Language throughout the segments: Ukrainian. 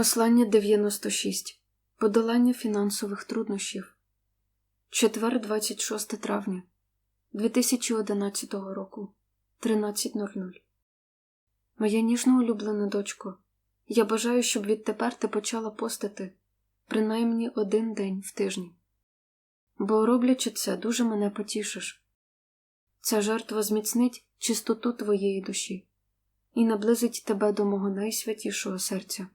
Послання 96. Подолання фінансових труднощів. Четвер, 26 травня 2011 року. 13.00. Моя ніжно улюблена дочко. Я бажаю, щоб відтепер ти почала постити принаймні один день в тижні. Бо, роблячи це, дуже мене потішиш. Ця жертва зміцнить чистоту твоєї душі і наблизить тебе до мого найсвятішого серця.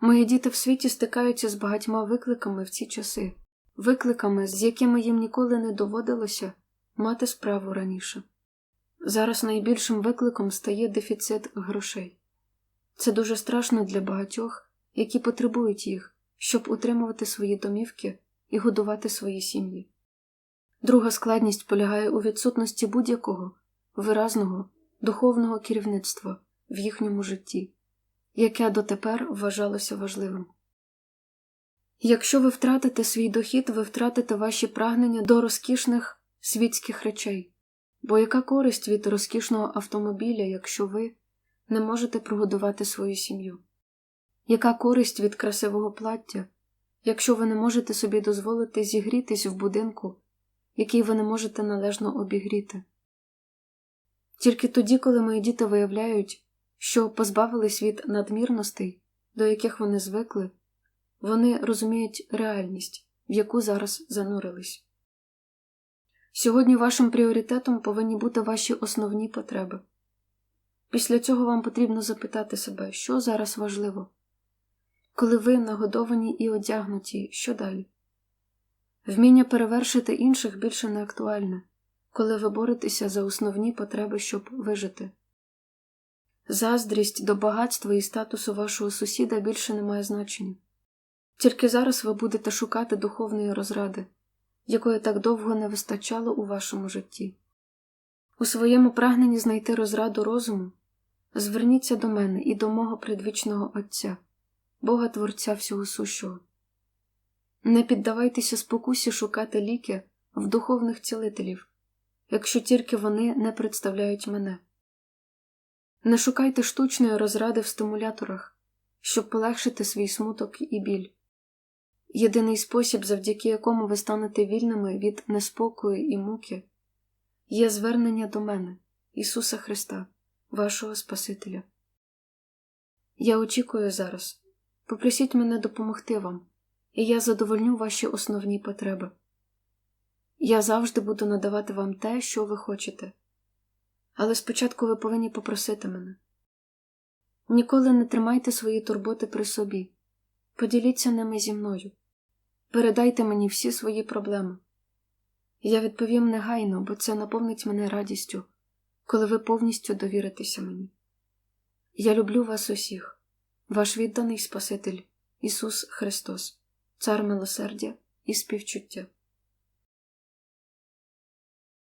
Мої діти в світі стикаються з багатьма викликами в ці часи, викликами, з якими їм ніколи не доводилося мати справу раніше. Зараз найбільшим викликом стає дефіцит грошей. Це дуже страшно для багатьох, які потребують їх, щоб утримувати свої домівки і годувати свої сім'ї. Друга складність полягає у відсутності будь-якого виразного духовного керівництва в їхньому житті яке дотепер вважалося важливим. Якщо ви втратите свій дохід, ви втратите ваші прагнення до розкішних світських речей, бо яка користь від розкішного автомобіля, якщо ви не можете прогодувати свою сім'ю? Яка користь від красивого плаття, якщо ви не можете собі дозволити зігрітись в будинку, який ви не можете належно обігріти? Тільки тоді, коли мої діти виявляють, що позбавились від надмірностей, до яких вони звикли, вони розуміють реальність, в яку зараз занурились. Сьогодні вашим пріоритетом повинні бути ваші основні потреби. Після цього вам потрібно запитати себе, що зараз важливо. Коли ви нагодовані і одягнуті, що далі? Вміння перевершити інших більше не актуальне, коли ви боретеся за основні потреби, щоб вижити. Заздрість до багатства і статусу вашого сусіда більше не має значення. Тільки зараз ви будете шукати духовної розради, якої так довго не вистачало у вашому житті. У своєму прагненні знайти розраду розуму зверніться до мене і до мого предвічного Отця, Бога Творця всього сущого. Не піддавайтеся спокусі шукати ліки в духовних цілителів, якщо тільки вони не представляють мене. Не шукайте штучної розради в стимуляторах, щоб полегшити свій смуток і біль. Єдиний спосіб, завдяки якому ви станете вільними від неспокою і муки, є звернення до мене, Ісуса Христа, вашого Спасителя. Я очікую зараз. Попросіть мене допомогти вам, і я задовольню ваші основні потреби. Я завжди буду надавати вам те, що ви хочете. Але спочатку ви повинні попросити мене. Ніколи не тримайте свої турботи при собі, поділіться ними зі мною, передайте мені всі свої проблеми. Я відповім негайно, бо це наповнить мене радістю, коли ви повністю довіритеся мені. Я люблю вас усіх, ваш відданий Спаситель, Ісус Христос, Цар милосердя і співчуття.